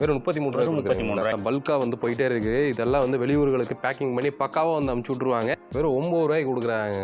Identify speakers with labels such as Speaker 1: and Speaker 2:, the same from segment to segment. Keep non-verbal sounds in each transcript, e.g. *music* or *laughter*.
Speaker 1: வெறும் முப்பத்தி மூணு
Speaker 2: வெறும் முப்பத்தி மூணு
Speaker 1: ரூபாய் பல்கா வந்து போயிட்டே இருக்கு இதெல்லாம் வந்து வெளியூர்களுக்கு பேக்கிங் பண்ணி பக்காவா வந்து அமுச்சு விட்ருவாங்க வெறும் ஒன்பது ரூபாய்க்கு கொடுக்குறாங்க.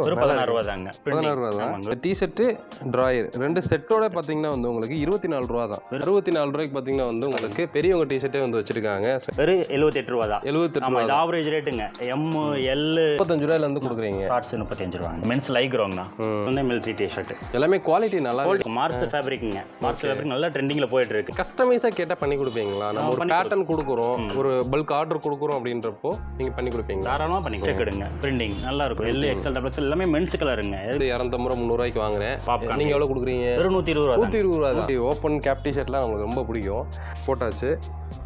Speaker 2: ஒரு பதினாறு. ரூபா தாங்க
Speaker 1: பதினாறு ரூபா தான் டி ஷர்ட்டு ட்ராயர் ரெண்டு செட்டோட பார்த்தீங்கன்னா வந்து உங்களுக்கு இருபத்தி நாலு ரூபா தான் அறுபத்தி நாலு ரூபாய்க்கு பார்த்தீங்கன்னா வந்து உங்களுக்கு பெரியவங்க டி ஷர்ட்டே வந்து வச்சிருக்காங்க.
Speaker 2: வெறும் எழுபத்தெட்டு ரூபா தான்
Speaker 1: எழுபத்தெட்டு ரூபா
Speaker 2: ஆவரேஜ் ரேட்டுங்க எம் எல்
Speaker 1: முப்பத்தஞ்சு ரூபாயில இருந்து கொடுக்குறீங்க.
Speaker 2: ஷார்ட்ஸ் முப்பத்தஞ்சு ரூபாங்க. மென்ஸ் லைக்ரோங்கண்ணா. வந்து மிலிட்ரி டிஷர்ட்
Speaker 1: எல்லாமே குவாலிட்டி நல்லா
Speaker 2: மார்ஸ் ஃபேப்ரிக்குங்க மார்ஸ் ஃபேப்ரிக் நல்லா ட்ரெண்டிங்கில் போயிட்டு இருக்கு.
Speaker 1: கஸ்டமைஸாக கேட்டால் பண்ணி கொடுப்பீங்களா? நம்ம ஒரு பேட்டர்ன் கொடுக்குறோம். ஒரு பல்க் ஆர்டர் கொடுக்குறோம் அப்படின்றப்போ நீங்கள் பண்ணி கொடுப்பீங்களா?
Speaker 2: தாராளமாக பண்ணி செக்குடுங்க பிரிண்டிங் நல்லா இருக்கும். எல் எக்ஸல் டபுள்ஸ் எல்லாமே மென்ஸ் கலருங்க
Speaker 1: இது இரநூத்தம்பது ரூபா முந்நூறுவாய்க்கு வாங்குறேன். நீங்கள் எவ்வளோ கொடுக்குறீங்க?
Speaker 2: நூற்றி இருபது ரூபா
Speaker 1: நூற்றி இருபது ரூபா ஓப்பன் கேப் டிஷர்ட்லாம் உங்களுக்கு ரொம்ப பிடிக்கும். போட்டாச்சு.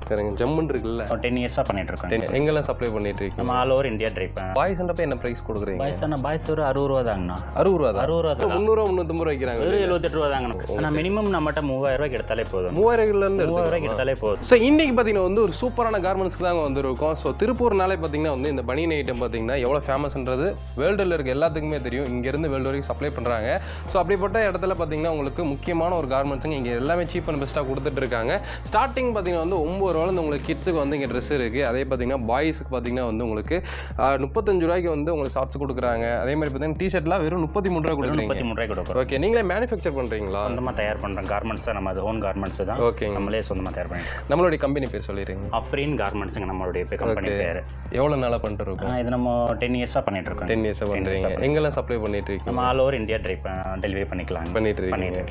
Speaker 1: சரிங்க. ஜம்முன்னு இருக்குல்ல?
Speaker 2: டென் இயர்ஸாக பண்ணிட்டு இருக்கோம்
Speaker 1: எங்கெல்லாம் சப்ளை பண்ணிட்டு இருக்கீங்க
Speaker 2: நம்ம ஆல் ஓவர் இந்தியா ட்ரை பண்ண
Speaker 1: பாய்ஸ்ன்றப்ப என்ன ப்ரைஸ் கொடுக்குறீங்க?
Speaker 2: பாய்ஸ் ஆனால் பாய்ஸ் ஒரு அறுபது ரூபா தாங்கண்ணா.
Speaker 1: அறுபது ரூபா
Speaker 2: அறுபது ரூபா
Speaker 1: முந்நூறுவா முந்நூற்றம்பது ரூபா வைக்கிறாங்க
Speaker 2: எழுபத்தெட்டு ரூபா தாங்கண்ணா. ஆனால் மினிமம் நம்மகிட்ட மூவாயிரம் ரூபாய்க்கு எடுத்தாலே போதும்.
Speaker 1: மூவாயிரம்லேருந்து
Speaker 2: மூவாயிரம் ரூபாய்க்கு எடுத்தாலே போதும்.
Speaker 1: ஸோ இன்னைக்கு பார்த்தீங்கன்னா வந்து ஒரு சூப்பரான கார்மெண்ட்ஸ்க்கு தாங்க வந்திருக்கோம். ஸோ திருப்பூர்னாலே பார்த்தீங்கன்னா வந்து இந்த பனியன் ஐட்டம் பார்த்தீங்கன்னா எவ்வளோ ஃபேமஸ்ன்றது வேர்ல்டில் இருக்க எல்லாத்துக்குமே தெரியும். இங்கேருந்து வேர்ல்டு வரைக்கும் சப்ளை பண்ணுறாங்க ஸோ அப்படிப்பட்ட இடத்துல பார்த்தீங்கன்னா உங்களுக்கு முக்கியமான ஒரு கார்மெண்ட்ஸுங்க இங்கே எல்லாமே சீப் அண்ட் பெஸ்ட்டாக கொடுத்துட்டு இருக்காங்க. ஸ்டார்டிங் பார்த்தீங்கன்னா வந்து ஒம்பது ரூபாலேருந்து உங்களுக்கு கிட்ஸுக்கு வந்து இங்கே ட்ரெஸ் இருக்குது அதே பார்த்தீங்கன்னா பாய்ஸுக்கு பார்த்தீங்கன்னா வந்து உங்களுக்கு முப்பத்தஞ்சு ரூபாய்க்கு வந்து உங்களுக்கு ஷார்ட்ஸ் கொடுக்குறாங்க. அதே மாதிரி பார்த்தீங்கன்னா டிஷர்ட்லாம் வெறும் முப்பத்தி மூணு ரூபா கொடுக்குறீங்க.
Speaker 2: முப்பத்தி மூணு ரூபாய்க்கு கொடுக்குறோம்.
Speaker 1: ஓகே நீங்களே மேனுஃபேக்சர் பண்ணுறீங்களா
Speaker 2: சொந்தமாக தயார் பண்ணுறோம் கார்மெண்ட்ஸ் தான் நம்ம அது ஓன் கார்மெண்ட்ஸ் தான்.
Speaker 1: ஓகேங்க
Speaker 2: நம்மளே சொந்தமாக தயார் பண்ணிட்டோம்
Speaker 1: நம்மளுடைய கம்பெனி பேர் சொல்லிடுங்க.
Speaker 2: அஃப்ரீன் கார்மெண்ட்ஸுங்க நம்மளுடைய கம்பெனி பேர்.
Speaker 1: எவ்வளோ நாளாக பண்ணிட்டு இருக்கோம்
Speaker 2: இது நம்ம டென் இயர்ஸாக பண்ணிட்டு இருக்கோம்
Speaker 1: டென் இயர்ஸாக பண்ணுறீங்க எங்கெல்லாம் சப்ளை பண்ணிட்டு இருக்கீங்க
Speaker 2: நம்ம all over India try delivery பண்ணிக்கலாம்.
Speaker 1: பண்ணிட்டு. இருக்கீங்க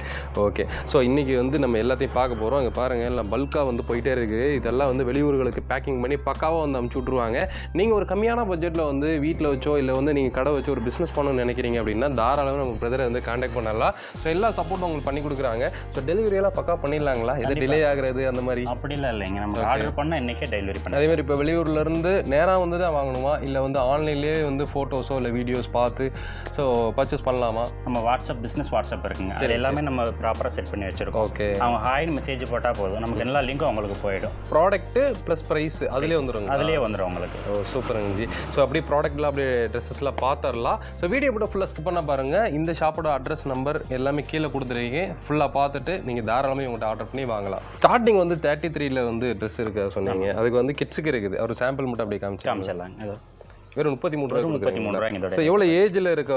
Speaker 1: ஓகே ஸோ இன்னைக்கு வந்து நம்ம எல்லாத்தையும் பார்க்க போகிறோம் அங்கே பாருங்கள் எல்லாம் பல்காக வந்து போயிட்டே இருக்குது இதெல்லாம் வந்து வெளியூர்களுக்கு பேக்கிங் பண்ணி பக்காவாக வந்து அமுச்சு விட்ருவாங்க நீங்கள் ஒரு கம்மியான பட்ஜெட்டில் வந்து வீட்டில் வச்சோ இல்லை வந்து நீங்கள் கடை வச்சு ஒரு பிஸ்னஸ் பண்ணணும்னு நினைக்கிறீங்க அப்படின்னா தாராளமாக நம்ம பிரதரை வந்து காண்டாக்ட் பண்ணலாம். ஸோ எல்லா சப்போர்ட்டும் உங்களுக்கு பண்ணி கொடுக்குறாங்க. ஸோ டெலிவரியெல்லாம் பக்கா பண்ணிடலாங்களா? எது டிலே ஆகுறது அந்த மாதிரி?
Speaker 2: அப்படிலாம் இல்லைங்க. நம்ம ஆர்டர் பண்ணால் இன்னைக்கே டெலிவரி பண்ணி
Speaker 1: அதே மாதிரி இப்போ வெளியூர்லேருந்து நேராக வந்து தான் வாங்கணுமா? இல்லை வந்து ஆன்லைன்லேயே வந்து ஃபோட்டோஸோ இல்லை வீடியோஸ் பார்த்து ஸோ பர்ச்சேஸ் பண்ணலாமா?
Speaker 2: நம்ம வாட்ஸ்அப் பிஸ்னஸ் வாட்ஸ்அப் இருக்குங்க. அது எல்லாமே நம்ம ப்ராப்பராக செட் பண்ணி வச்சிருக்கோம்.
Speaker 1: ஓகே
Speaker 2: அவங்க ஹாய்னு மெசேஜ் போட்டால் போதும். நமக்கு எல்லா லிங்க்கும் அவங்களுக்கு போயிடும்.
Speaker 1: ப்ராடக்ட்டு ப்ளஸ் ப்ரைஸ் அதுலேயே வந்துருங்க.
Speaker 2: அதுலேயே வந்துடும் உங்களுக்கு.
Speaker 1: ஓ சூப்பருங்க ஜி ஸோ அப்படியே ப்ராடக்ட்லாம் அப்படியே ட்ரெஸ்ஸஸ்லாம் பார்த்துடலாம் ஸோ வீடியோ கூட ஃபுல்லாக ஸ்கிப் பண்ண பாருங்கள் இந்த ஷாப்போட அட்ரஸ் நம்பர் எல்லாமே கீழே கொடுத்துருக்கீங்க. ஃபுல்லாக பார்த்துட்டு நீங்கள் தாராளமாக உங்கள்கிட்ட ஆர்டர் பண்ணி வாங்கலாம். ஸ்டார்டிங் வந்து தேர்ட்டி த்ரீல வந்து ட்ரெஸ் இருக்கு சொன்னீங்க. அதுக்கு வந்து கிட்ஸுக்கு இருக்குது. ஒரு சாம்பிள் மட்டும் அப்படியே காமிச்சு
Speaker 2: காமிச்சிடலாங்க.
Speaker 1: வெறும் முப்பத்தி மூணு ரூபாய்
Speaker 2: முப்பத்தி மூணு ரூபாய்ங்க
Speaker 1: ஸோ எவ்வளோ ஏஜில் இருக்க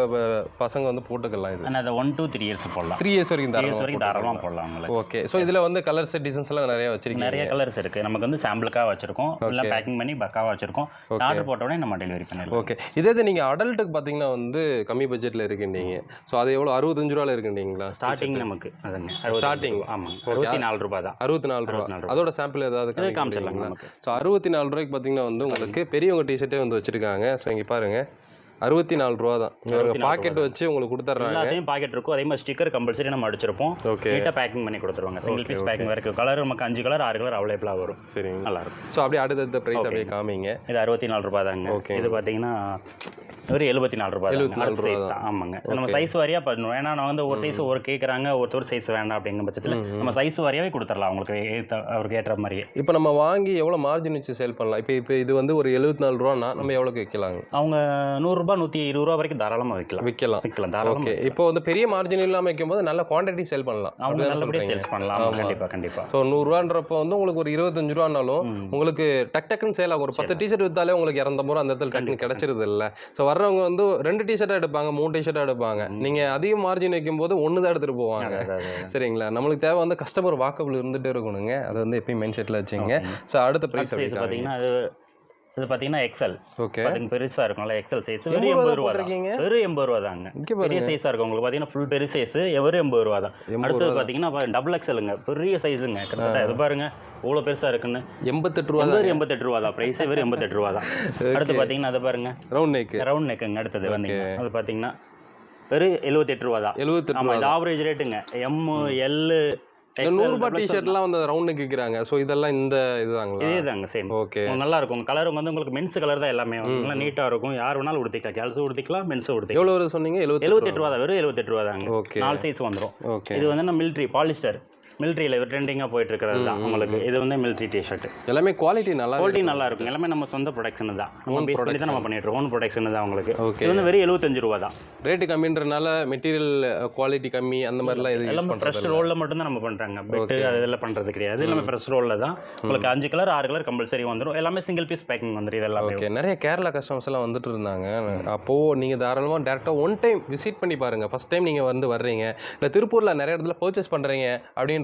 Speaker 1: பசங்க வந்து போட்டுக்கலாம் இது?
Speaker 2: அதை ஒன் டூ த்ரீ இயர்ஸ் போடலாம்.
Speaker 1: த்ரீ இயர்ஸ் வரைக்கும்
Speaker 2: த்ரீ இயர்ஸ் வரைக்கும் தாராளமாக போடலாம்
Speaker 1: ஓகே ஸோ இதில் வந்து கலர்ஸ் டிசைன்ஸ் எல்லாம் நிறைய வச்சிருக்கீங்க.
Speaker 2: நிறைய கலர்ஸ் இருக்கு. நமக்கு வந்து சாம்பிளுக்காக வச்சிருக்கோம். எல்லாம் பேக்கிங் பண்ணி பக்காவாக வச்சிருக்கோம். ஆர்டர் போட்ட உடனே நம்ம டெலிவரி பண்ணிடலாம்.
Speaker 1: ஓகே இதே இது நீங்கள் அடல்ட்டுக்கு பார்த்தீங்கன்னா வந்து கம்மி பட்ஜெட்டில் இருக்குன்னீங்க ஸோ அது எவ்வளோ அறுபத்தஞ்சு ரூபாயில் இருக்குன்றீங்களா?
Speaker 2: ஸ்டார்டிங் நமக்கு. அதுங்க
Speaker 1: Starting.
Speaker 2: ஆமாங்க. அறுபத்தி நாலு ரூபாய் தான்.
Speaker 1: அறுபத்தி நாலு ரூபா. அதோட சாம்பிள் ஏதாவது
Speaker 2: காமிச்சிடலாம்
Speaker 1: ஸோ அறுபத்தி நாலு ரூபாய்க்கு பார்த்தீங்கன்னா வந்து உங்களுக்கு பெரியவங்க டிஷர்ட்டே வந்து வச்சிருக்காங்க. ஸோ இங்கே பாருங்கள் அறுபத்தி நாலு ரூபா தான் பாக்கெட் வச்சு உங்களுக்கு கொடுத்துட்றாங்க.
Speaker 2: எல்லாத்தையும் பாக்கெட் இருக்கும். அதே மாதிரி ஸ்டிக்கர் கம்பல்சரி நம்ம அடிச்சிருப்போம்.
Speaker 1: ஓகே
Speaker 2: நீட்டாக பேக்கிங் பண்ணி கொடுத்துருவாங்க. சிங்கிள் பீஸ் பேக்கிங் வரைக்கும் கலர் நமக்கு அஞ்சு கலர் ஆறு கலர் அவைலபிளாக வரும்.
Speaker 1: சரிங்க.
Speaker 2: நல்லா இருக்கும்.
Speaker 1: ஸோ அப்படியே அடுத்தடுத்த ப்ரைஸ் அப்படியே காமிங்க.
Speaker 2: இது அறுபத்தி நாலு ரூபாய் தாங்க
Speaker 1: Okay.
Speaker 2: இது பார்த்தீங்கன்னா ஒரு எழுபத்தி நாலு ரூபாய்
Speaker 1: எழுபத்தி நாலு
Speaker 2: சைஸ் தான் ஆமாங்க. நம்ம சைஸ் வாரியாக பண்ணுவோம் ஏன்னா நான் வந்து ஒரு சைஸ் ஒரு கேட்குறாங்க ஒருத்தர் சைஸ் வேண்டாம் அப்படிங்கிற பட்சத்தில் நம்ம சைஸ் வாரியாவே கொடுத்துடலாம் அவங்களுக்கு. ஏத்த அவருக்கு ஏற்ற மாதிரியே.
Speaker 1: இப்போ நம்ம வாங்கி எவ்வளோ மார்ஜின் வச்சு சேல் பண்ணலாம்? இப்போ இப்போ இது வந்து ஒரு எழுபத்தி நாலு ரூபான்னா நம்ம எவ்வளோக்கு விற்கலாங்க?
Speaker 2: அவங்க நூறுரூபா நூற்றி இருபது ரூபா வரைக்கும் தாராளமாக விற்கலாம்.
Speaker 1: விற்கலாம்.
Speaker 2: விற்கலாம் தாராளமாக
Speaker 1: ஓகே இப்போ வந்து பெரிய மார்ஜின் இல்லாமல் வைக்கும்போது நல்ல குவான்டிட்டி சேல் பண்ணலாம்.
Speaker 2: அவங்க நல்லபடியாக? சேல்ஸ் பண்ணலாம். ஆமா, கண்டிப்பா கண்டிப்பா.
Speaker 1: ஸோ நூறுரூவான்றப்போ வந்து உங்களுக்கு ஒரு இருபத்தஞ்சு ரூபானாலும் உங்களுக்கு டக் டக்குன்னு சேல் ஆகும். ஒரு பத்து டிஷர்ட் வித்தாலே உங்களுக்கு இரநூறு ரூபா அந்த இடத்துல டக்குன்னு கிடைச்சிருது இல்லை. ஸோ வர்றவங்க வந்து ரெண்டு டிஷர்ட்டாக எடுப்பாங்க மூணு டிஷர்ட்டாக எடுப்பாங்க. நீங்கள் அதிக மார்ஜின் வைக்கும்போது ஒன்று தான் எடுத்துகிட்டு போவாங்க. சரிங்களா? நம்மளுக்கு தேவை வந்து கஸ்டமர் வாக்கபிள் இருந்துகிட்டே இருக்கணுங்க. அதை வந்து எப்பயும் மெயின் ஷெட்டில் வச்சுங்க. ஸோ அடுத்த ப்ரைஸ்
Speaker 2: பார்த்தீங்கன்னா அது இது பார்த்தீங்கன்னா எக்ஸல்
Speaker 1: ஓகே
Speaker 2: அதுக்கு பெருசா இருக்கும்ல எக்ஸல் சைஸ் வெறும் எண்பது ரூபா தான்? வெறும் எண்பது ரூபா தாங்க. பெரிய சைஸா இருக்கும். உங்களுக்கு பார்த்தீங்கன்னா ஃபுல் பெரிய சைஸ் வெறும் எண்பது ரூபா தான். அடுத்தது பார்த்தீங்கன்னா டபுள் எக்ஸலுங்க பெரிய சைஸுங்க கிட்டத்தட்ட இது பாருங்க இவ்வளோ பெருசா இருக்குன்னு.
Speaker 1: எண்பத்தெட்டு ரூபா
Speaker 2: வெறும் எண்பத்தெட்டு ரூபா தான். ப்ரைஸே வெறும் எண்பத்தெட்டு ரூபா தான். அடுத்து பார்த்தீங்கன்னா அது பாருங்க.
Speaker 1: ரவுண்ட் நெக்கு
Speaker 2: ரவுண்ட் நெக்குங்க அடுத்தது வந்தீங்க அது பார்த்தீங்கன்னா வெறும் எழுபத்தெட்டு ரூபா தான்.
Speaker 1: எழுபத்தெட்டு
Speaker 2: ஆமா இது ஆவரேஜ் ரேட்டுங்க எம் எல்
Speaker 1: நூறுரூபா டிஷர்ட்லாம் வந்து ரவுண்ட் நெக் விற்கிறாங்க ஸோ இதெல்லாம் இந்த இதுதாங்களா?
Speaker 2: இதே தாங்க சேம்
Speaker 1: ஓகே
Speaker 2: நல்லா இருக்கும் கலர் வந்து உங்களுக்கு மென்ஸ் கலர் தான் எல்லாமே. நல்லா நீட்டாக இருக்கும். யார் வேணாலும் உடுத்திக்கலாம். கேர்ள்ஸும் உடுத்திக்கலாம் மென்ஸும் உடுத்திக்கலாம்.
Speaker 1: எவ்வளோ சொன்னீங்க? எழுபத்தி
Speaker 2: எழுபத்தெட்டு ரூபா தான். வெறும் எழுபத்தெட்டு ரூபா தாங்க.
Speaker 1: ஓகே
Speaker 2: நாலு சைஸ் வந்துடும்
Speaker 1: ஓகே
Speaker 2: இது வந்து நம்ம மிலிட்ரி பாலிஸ்டர் மிலிட்ரியில் ட்ரெண்டிங்காக போயிட்டு இருக்கிறது தான் உங்களுக்கு இது வந்து மிலிட்ரி டிஷர்ட்
Speaker 1: எல்லாமே குவாலிட்டி நல்லா
Speaker 2: குவாலிட்டி நல்லா இருக்கும். எல்லாமே நம்ம சொந்த ப்ரொடக்ஷன் தான். நம்ம பேஸ் பண்ணி தான் நம்ம பண்ணிட்டு ஓன் ப்ரொடக்ஷன் தான் உங்களுக்கு
Speaker 1: ஓகே
Speaker 2: இது வந்து வெறும் எழுபத்தஞ்சு ரூபா தான்.
Speaker 1: ரேட்டு கம்மின்றனால மெட்டீரியல் குவாலிட்டி கம்மி அந்த மாதிரிலாம் யூஸ்
Speaker 2: எல்லாமே ஃப்ரெஷ் ரோலில் மட்டும்தான் நம்ம பண்ணுறாங்க பெட்டு அது இதெல்லாம் பண்ணுறது கிடையாது. எல்லாமே ஃப்ரெஷ் ரோலில் தான். உங்களுக்கு அஞ்சு கலர் ஆறு கலர் கம்பல்சரி வந்துடும் எல்லாமே சிங்கிள் பீஸ் பேக்கிங் வந்துடும் இது எல்லாமே
Speaker 1: ஓகே நிறைய கேரளா கஸ்டமர்ஸ் எல்லாம் வந்துட்டு இருந்தாங்க. அப்போது நீங்கள் தாராளமாக டேரெக்டாக ஒன் டைம் விசிட் பண்ணி பாருங்கள் ஃபஸ்ட் டைம் நீங்கள் வந்து வர்றீங்க. இல்லை திருப்பூரில் நிறைய இடத்துல பர்ச்சேஸ் பண்ணுறீங்க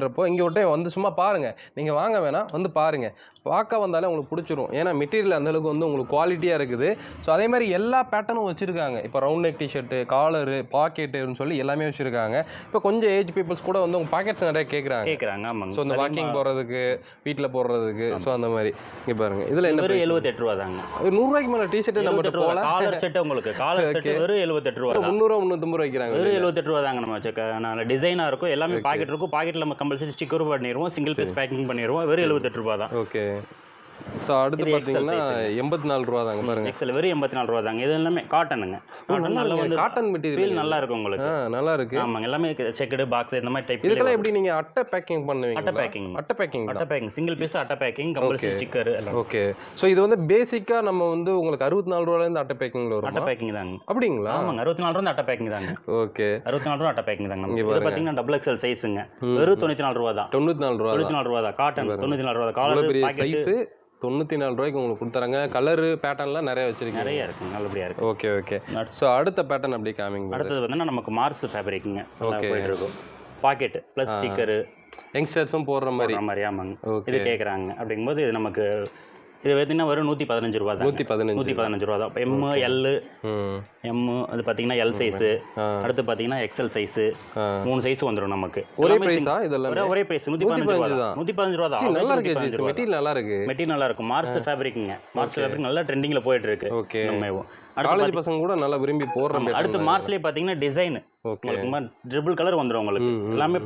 Speaker 1: அப்படின்றப்போ இங்கே ஒரு வந்து சும்மா பாருங்கள் நீங்கள் வாங்க வேணாம் வந்து பாருங்கள் பார்க்க வந்தாலே உங்களுக்கு பிடிச்சிரும். ஏன்னா மெட்டீரியல் அந்தளவுக்கு வந்து உங்களுக்கு குவாலிட்டியாக இருக்குது. ஸோ அதே மாதிரி எல்லா பேட்டர்னும் வச்சுருக்காங்க. இப்போ ரவுண்ட் நெக் டிஷர்ட்டு காலரு பாக்கெட்டுன்னு சொல்லி எல்லாமே வச்சுருக்காங்க. இப்போ கொஞ்சம் ஏஜ் பீப்புள்ஸ் கூட வந்து உங்கள் பாக்கெட்ஸ் நிறைய கேட்குறாங்க
Speaker 2: கேட்குறாங்க ஆமாங்க.
Speaker 1: ஸோ இந்த வாக்கிங் போகிறதுக்கு வீட்டில் போடுறதுக்கு ஸோ அந்த மாதிரி. இங்கே பாருங்கள் இதில் என்ன
Speaker 2: எழுபத்தெட்டு ரூபா தாங்க.
Speaker 1: ஒரு நூறுரூவாய்க்கு மேலே டிஷர்ட்டு போகல?
Speaker 2: காலர் செட் உங்களுக்கு. காலர் செட் வெறும் எழுபத்தெட்டு ரூபா தான்.
Speaker 1: முந்நூறுவா முந்நூற்றம்பது ரூபா வைக்கிறாங்க
Speaker 2: வெறும் எழுபத்தெட்டு ரூபா தாங்க நம்ம நான் டிசைனாக இருக்கும். எல்லாமே பாக்கெட் இருக்கும். பாக்கெட்டில் நம்ம கம்பல்சரி ஸ்டிக்கர் பண்ணிடுவோம். சிங்கிள் பீஸ் பேக்கிங் பண்ணிடுவோம். வெறும் எழுபத்தெட்டு ரூபா தான்.
Speaker 1: ஓகே este ஸோ அடுத்து பார்த்தீங்கன்னா எண்பத்தி நாலு ரூபா தாங்க பாருங்க.
Speaker 2: எக்ஸல் வெறும் எண்பத்தி நாலு ரூபா தாங்க இது எல்லாமே காட்டனுங்க காட்டன் நல்லா வந்து
Speaker 1: காட்டன் மெட்டீரியல்
Speaker 2: நல்லா இருக்கும் உங்களுக்கு.
Speaker 1: நல்லா இருக்கு
Speaker 2: ஆமாங்க எல்லாமே செக்குடு பாக்ஸ் இந்த மாதிரி டைப்
Speaker 1: இதுக்கெல்லாம் எப்படி நீங்க அட்டை பேக்கிங் பண்ணுவீங்க
Speaker 2: அட்டை பேக்கிங்
Speaker 1: அட்டை பேக்கிங்
Speaker 2: அட்டை பேக்கிங் சிங்கிள் பீஸ் அட்டை பேக்கிங் கம்பல்சரி ஸ்டிக்கர் எல்லாம்.
Speaker 1: ஓகே ஸோ இது வந்து பேசிக்கா நம்ம வந்து உங்களுக்கு அறுபத்தி நாலு அட்டை பேக்கிங்ல
Speaker 2: அட்டை
Speaker 1: வரும்
Speaker 2: பேக்கிங் தாங்க.
Speaker 1: அப்படிங்களா?
Speaker 2: ஆமாங்க அறுபத்தி நாலு ரூபா அட்டை பேக்கிங் தாங்க.
Speaker 1: ஓகே
Speaker 2: அறுபத்தி நாலு ரூபா அட்டை பேக்கிங் தாங்க இது பார்த்தீங்கன்னா டபுள் எக்ஸல் சைஸுங்க வெறும் தொண்ணூற்றி நாலு ரூபா தான்.
Speaker 1: தொண்ணூற்றி நாலு ரூபா
Speaker 2: தொண்ணூற்றி நாலு ரூபா தான். காட்டன் தொண்ணூற்றி நாலு ரூபா காலர்
Speaker 1: சைஸு தொண்ணூற்றி நாலு ரூபாய்க்கு உங்களுக்கு கொடுத்துறாங்க. கலரு பேட்டர்ன்லாம் நிறைய வச்சிருக்கீங்க.
Speaker 2: நிறைய இருக்குங்க நல்லபடியாக இருக்கு.
Speaker 1: ஓகே ஓகே ஸோ அடுத்த பேட்டர்ன் அப்படி காமிங்க.
Speaker 2: அடுத்தது பார்த்தீங்கன்னா நமக்கு மார்ஸ் ஃபேப்ரிக்குங்க. போயிட்டு இருக்கும் பாக்கெட் ப்ளஸ் ஸ்டிக்கரு
Speaker 1: யங்ஸ்டர்ஸும் போடுற மாதிரி.
Speaker 2: மாதிரி ஆமாங்க.
Speaker 1: ஓகே
Speaker 2: இது கேட்குறாங்க அப்படிங்கும்போது இது நமக்கு இது பார்த்தீங்கன்னா வெறும் நூற்றி பதினஞ்சு ரூபா தான்
Speaker 1: நூற்றி பதினஞ்சு
Speaker 2: நூற்றி பதினஞ்சு ரூபா தான். எம்மு எல்லு எம்மு அது பார்த்தீங்கன்னா எல் சைஸு. அடுத்து பார்த்தீங்கன்னா எக்ஸல் சைஸு. மூணு சைஸ் வந்துடும் நமக்கு.
Speaker 1: ஒரே ப்ரைஸா இதெல்லாம்?
Speaker 2: ஒரே ஒரே பிரைஸ் நூற்றி பதினஞ்சு ரூபா
Speaker 1: தான்.
Speaker 2: நூற்றி பதினஞ்சு ரூபா தான்.
Speaker 1: நல்லா இருக்கு.
Speaker 2: 115 ரூபா தான்.
Speaker 1: மெட்டீரியல் நல்லா இருக்கு.
Speaker 2: மெட்டீரியல் நல்லா இருக்கும். மார்ஸ் ஃபேப்ரிக்குங்க. மார்ஸ் ஃபேப்ரிக் நல்லா ட்ரெண்டிங்கில் போயிட்டு இருக்கு.
Speaker 1: ஓகே
Speaker 2: நம்ம அடுத்து
Speaker 1: பசங்க கூட நல்லா விரும்பி போடுற
Speaker 2: ஆமா, அடுத்து மார்ஸ்லேயே பார்த்தீங்கன்னா டிசைன்
Speaker 1: ஓகே.
Speaker 2: உங்களுக்கு ட்ரிபிள் கலர் வந்துடும் உங்களுக்கு. எல்லாமே